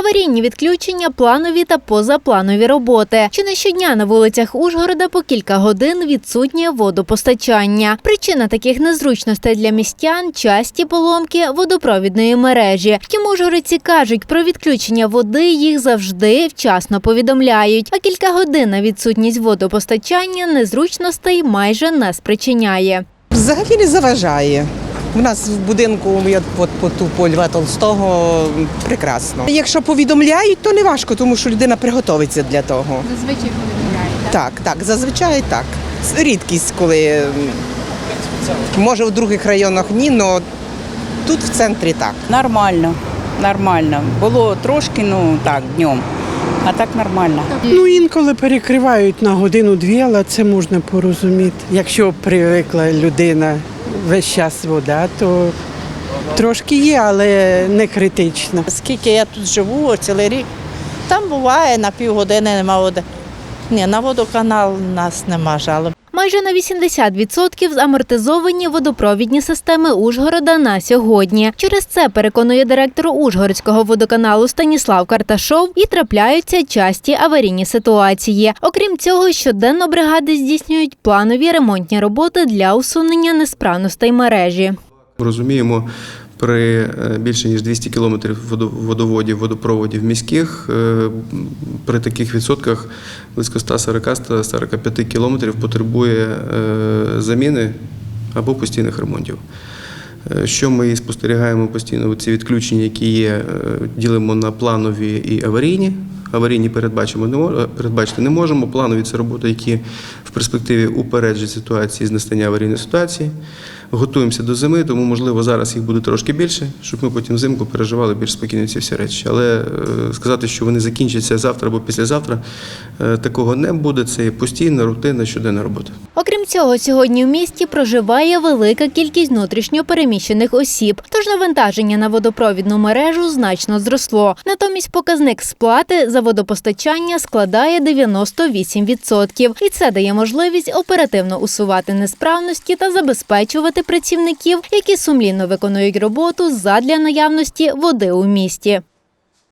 Аварійні відключення, планові та позапланові роботи. Чи не щодня на вулицях Ужгорода по кілька годин відсутнє водопостачання. Причина таких незручностей для містян часті поломки водопровідної мережі. Втім, ужгородці кажуть, про відключення води їх завжди вчасно повідомляють. А кілька годин на відсутність водопостачання незручностей майже не спричиняє. Взагалі не заважає. У нас в будинку я по, по ту по Льва Толстого прекрасно. Якщо повідомляють, то не важко, тому що людина приготовиться для того. Зазвичай повідомляють. Так, так, зазвичай так. Рідкість, коли може в других районах ні, але тут в центрі так. Нормально, нормально. Було трошки, ну так, днем. А так нормально. Ну, інколи перекривають на годину-дві, але це можна порозуміти. Якщо привикла людина весь час вода, то трошки є, але не критично. Скільки я тут живу, цілий рік, там буває на півгодини нема води. Ні, на водоканал у нас нема жалоб. Майже на 80% замортизовані водопровідні системи Ужгорода на сьогодні. Через це переконує директор Ужгородського водоканалу Станіслав Карташов і трапляються часті аварійні ситуації. Окрім цього, щоденно бригади здійснюють планові ремонтні роботи для усунення несправностей мережі. Розуміємо, при е, більше ніж 200 кілометрів водо- водоводів, водопроводів міських, е, при таких відсотках близько 140-145 кілометрів потребує е, заміни або постійних ремонтів. Що ми спостерігаємо постійно, ці відключення, які є, ділимо на планові і аварійні. Аварійні передбачимо не передбачити не можемо. Планові це роботи, які в перспективі упереджать ситуації з настання аварійної ситуації. Готуємося до зими, тому можливо зараз їх буде трошки більше, щоб ми потім взимку переживали більш спокійно ці всі речі. Але е, сказати, що вони закінчаться завтра або післязавтра, е, такого не буде. Це є постійна рутинна щоденна робота. Окрім цього, сьогодні в місті проживає велика кількість внутрішньо переміщених осіб, тож навантаження на водопровідну мережу значно зросло. Натомість показник сплати за водопостачання складає 98%. І це дає можливість оперативно усувати несправності та забезпечувати працівників, які сумлінно виконують роботу задля наявності води у місті.